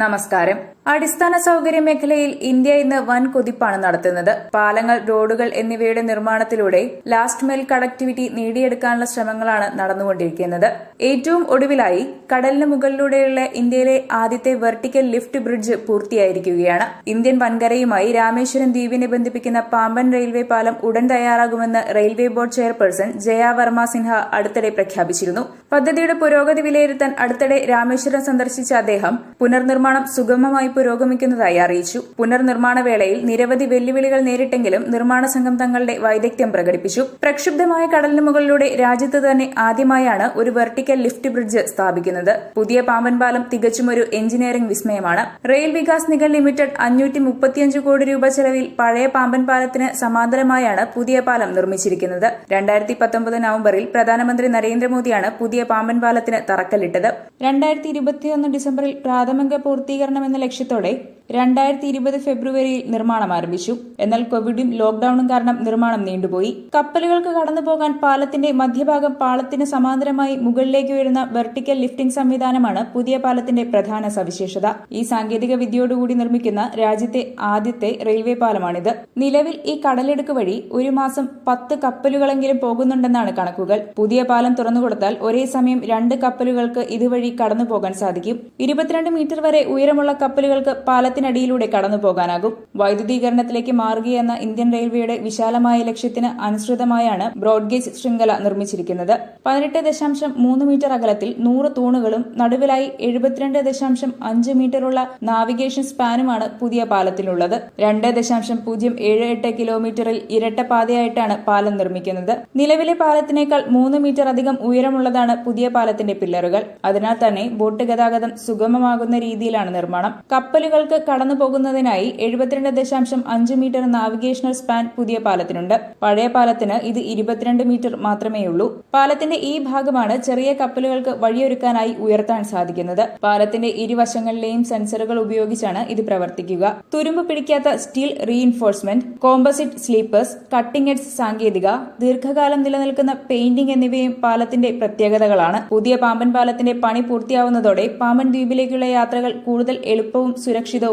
നമസ്കാരം. അടിസ്ഥാന സൗകര്യ മേഖലയിൽ ഇന്ത്യ ഇന്ന് വൻ കുതിപ്പാണ് നടത്തുന്നത്. പാലങ്ങൾ റോഡുകൾ എന്നിവയുടെ നിർമ്മാണത്തിലൂടെ ലാസ്റ്റ് മൈൽ കണക്ടിവിറ്റി നേടിയെടുക്കാനുള്ള ശ്രമങ്ങളാണ് നടന്നുകൊണ്ടിരിക്കുന്നത്. ഏറ്റവും ഒടുവിലായി കടലിന് മുകളിലൂടെയുള്ള ഇന്ത്യയിലെ ആദ്യത്തെ വെർട്ടിക്കൽ ലിഫ്റ്റ് ബ്രിഡ്ജ് പൂർത്തിയായിരിക്കുകയാണ്. ഇന്ത്യൻ വൻകരയുമായി രാമേശ്വരം ദ്വീപിനെ ബന്ധിപ്പിക്കുന്ന പാമ്പൻ റെയിൽവേ പാലം ഉടൻ തയ്യാറാകുമെന്ന് railway board chairperson Jaya Varma Sinha അടുത്തിടെ പ്രഖ്യാപിച്ചിരുന്നു. പദ്ധതിയുടെ പുരോഗതി വിലയിരുത്താൻ അടുത്തിടെ രാമേശ്വരം സന്ദർശിച്ച അദ്ദേഹം പുനർനിർമ്മാണം സുഗമമായി പുരോഗമിക്കുന്നതായി അറിയിച്ചു. പുനർനിർമ്മാണ വേളയിൽ നിരവധി വെല്ലുവിളികൾ നേരിട്ടെങ്കിലും നിർമ്മാണ സംഘം തങ്ങളുടെ വൈദഗ്ധ്യം പ്രകടിപ്പിച്ചു. പ്രക്ഷുബ്ധമായ കടലിന് മുകളിലൂടെ രാജ്യത്ത് തന്നെ ആദ്യമായാണ് ഒരു വെർട്ടിക്കൽ ലിഫ്റ്റ് ബ്രിഡ്ജ് സ്ഥാപിക്കുന്നത്. പുതിയ പാമ്പൻ പാലം തികച്ചും ഒരു എഞ്ചിനീയറിംഗ് വിസ്മയമാണ്. റെയിൽ വികാസ് നിഗം ലിമിറ്റഡ് അഞ്ഞൂറ്റി മുപ്പത്തിയഞ്ച് കോടി രൂപ ചെലവിൽ പഴയ പാമ്പൻ പാലത്തിന് സമാന്തരമായാണ് പുതിയ പാലം നിർമ്മിച്ചിരിക്കുന്നത്. രണ്ടായിരത്തി പത്തൊമ്പത് നവംബറിൽ പ്രധാനമന്ത്രി നരേന്ദ്രമോദിയാണ് പുതിയ പാമ്പൻ പാലത്തിന് തറക്കല്ലിട്ടത്. രണ്ടായിരത്തി ഇരുപത്തിയൊന്ന് ഡിസംബറിൽ പ്രാഥമിക പൂർത്തീകരണം എന്ന ലക്ഷ്യത്തോടെ രണ്ടായിരത്തി ഇരുപത് ഫെബ്രുവരിയിൽ നിർമ്മാണം ആരംഭിച്ചു. എന്നാൽ കോവിഡും ലോക്ഡൌണും കാരണം നിർമ്മാണം നീണ്ടുപോയി. കപ്പലുകൾക്ക് കടന്നുപോകാൻ പാലത്തിന്റെ മധ്യഭാഗം പാലത്തിന് സമാന്തരമായി മുകളിലേക്ക് ഉയരുന്ന വെർട്ടിക്കൽ ലിഫ്റ്റിംഗ് സംവിധാനമാണ് പുതിയ പാലത്തിന്റെ പ്രധാന സവിശേഷത. ഈ സാങ്കേതിക വിദ്യയോടുകൂടി നിർമ്മിക്കുന്ന രാജ്യത്തെ ആദ്യത്തെ റെയിൽവേ പാലമാണിത്. നിലവിൽ ഈ കടലെടുക്ക് വഴി ഒരു മാസം പത്ത് കപ്പലുകളെങ്കിലും പോകുന്നുണ്ടെന്നാണ് കണക്കുകൾ. പുതിയ പാലം തുറന്നുകൊടുത്താൽ ഒരേ സമയം രണ്ട് കപ്പലുകൾക്ക് ഇതുവഴി കടന്നുപോകാൻ സാധിക്കും. ഇരുപത്തിരണ്ട് മീറ്റർ വരെ ഉയരമുള്ള കപ്പലുകൾക്ക് പാലത്തിനടിയിലൂടെ കടന്നുപോകാനാകും വൈദ്യുതീകരണത്തിലേക്ക് മാറുകയെന്ന ഇന്ത്യൻ റെയിൽവേയുടെ വിശാലമായ ലക്ഷ്യത്തിന് അനുസൃതമായാണ് ബ്രോഡ്ഗേജ് ശൃംഖല നിർമ്മിച്ചിരിക്കുന്നത്. പതിനെട്ട് ദശാംശം മൂന്ന് മീറ്റർ അകലത്തിൽ നൂറ് തൂണുകളും നടുവിലായി എഴുപത്തിരണ്ട് ദശാംശം അഞ്ച് മീറ്ററുള്ള നാവിഗേഷൻ സ്പാനുമാണ് പുതിയ പാലത്തിലുള്ളത്. രണ്ട് ദശാംശം പൂജ്യം ഏഴ് എട്ട് കിലോമീറ്ററിൽ ഇരട്ടപാതയായിട്ടാണ് പാലം നിർമ്മിക്കുന്നത്. നിലവിലെ പാലത്തിനേക്കാൾ മൂന്ന് മീറ്റർ അധികം ഉയരമുള്ളതാണ് പുതിയ പാലത്തിന്റെ പില്ലറുകൾ. അതിനാൽ തന്നെ ബോട്ട് ഗതാഗതം സുഗമമാകുന്ന രീതിയിലാണ് നിർമ്മാണം. കപ്പലുകൾക്ക് കടന്നു പോകുന്നതിനായി എഴുപത്തിരണ്ട് ദശാംശം അഞ്ച് മീറ്റർ നാവിഗേഷണൽ സ്പാൻ പുതിയ പാലത്തിനുണ്ട്. പഴയ പാലത്തിന് ഇത് ഇരുപത്തിരണ്ട് മീറ്റർ മാത്രമേയുള്ളൂ. പാലത്തിന്റെ ഈ ഭാഗമാണ് ചെറിയ കപ്പലുകൾക്ക് വഴിയൊരുക്കാനായി ഉയർത്താൻ സാധിക്കുന്നത്. പാലത്തിന്റെ ഇരുവശങ്ങളിലെയും സെൻസറുകൾ ഉപയോഗിച്ചാണ് ഇത് പ്രവർത്തിക്കുക. തുരുമ്പ് പിടിക്കാത്ത steel reinforcement composite sleepers cutting edge സാങ്കേതിക ദീർഘകാലം നിലനിൽക്കുന്ന പെയിന്റിംഗ് എന്നിവയും പാലത്തിന്റെ പ്രത്യേകതകളാണ്. പുതിയ പാമ്പൻ പാലത്തിന്റെ പണി പൂർത്തിയാവുന്നതോടെ പാമ്പൻ ദ്വീപിലേക്കുള്ള യാത്രകൾ കൂടുതൽ എളുപ്പവും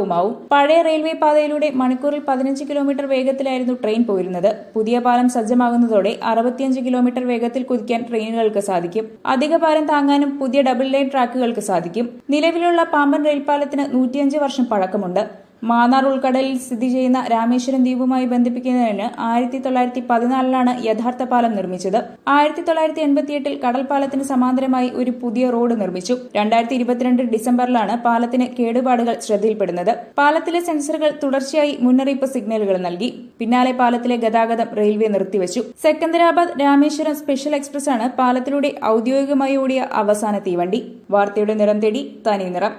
സുരക്ഷിതവുമാവും പഴയ റെയിൽവേ പാതയിലൂടെ മണിക്കൂറിൽ പതിനഞ്ച് കിലോമീറ്റർ വേഗത്തിലായിരുന്നു ട്രെയിൻ പോയിരുന്നത്. പുതിയ പാലം സജ്ജമാകുന്നതോടെ അറുപത്തിയഞ്ച് കിലോമീറ്റർ വേഗത്തിൽ കുതിക്കാൻ ട്രെയിനുകൾക്ക് സാധിക്കും. അധിക ഭാരം താങ്ങാനും പുതിയ ഡബിൾ ലൈൻ ട്രാക്കുകൾക്ക് സാധിക്കും. നിലവിലുള്ള പാമ്പൻ റെയിൽ പാലത്തിന് നൂറ്റിയഞ്ച് വർഷം പഴക്കമുണ്ട്. മാന്നാർ ഉൾക്കടലിൽ സ്ഥിതി ചെയ്യുന്ന രാമേശ്വരം ദ്വീപുമായി ബന്ധിപ്പിക്കുന്നതിന് ആയിരത്തി തൊള്ളായിരത്തി പതിനാലിലാണ് യഥാർത്ഥ പാലം നിർമ്മിച്ചത്. ആയിരത്തി തൊള്ളായിരത്തി എൺപത്തിയെട്ടിൽ കടൽപാലത്തിന് സമാന്തരമായി ഒരു പുതിയ റോഡ് നിർമ്മിച്ചു. രണ്ടായിരത്തി ഇരുപത്തിരണ്ട് ഡിസംബറിലാണ് പാലത്തിന് കേടുപാടുകൾ ശ്രദ്ധയിൽപ്പെടുന്നത്. പാലത്തിലെ സെൻസറുകൾ തുടർച്ചയായി മുന്നറിയിപ്പ് സിഗ്നലുകൾ നൽകി. പിന്നാലെ പാലത്തിലെ ഗതാഗതം റെയിൽവേ നിർത്തിവച്ചു. സെക്കന്ദരാബാദ് രാമേശ്വരം സ്പെഷ്യൽ എക്സ്പ്രസ് ആണ് പാലത്തിലൂടെ ഔദ്യോഗികമായി ഓടിയ അവസാന തീവണ്ടി. വാർത്തയുടെ നിറം തേടി തനി നിറം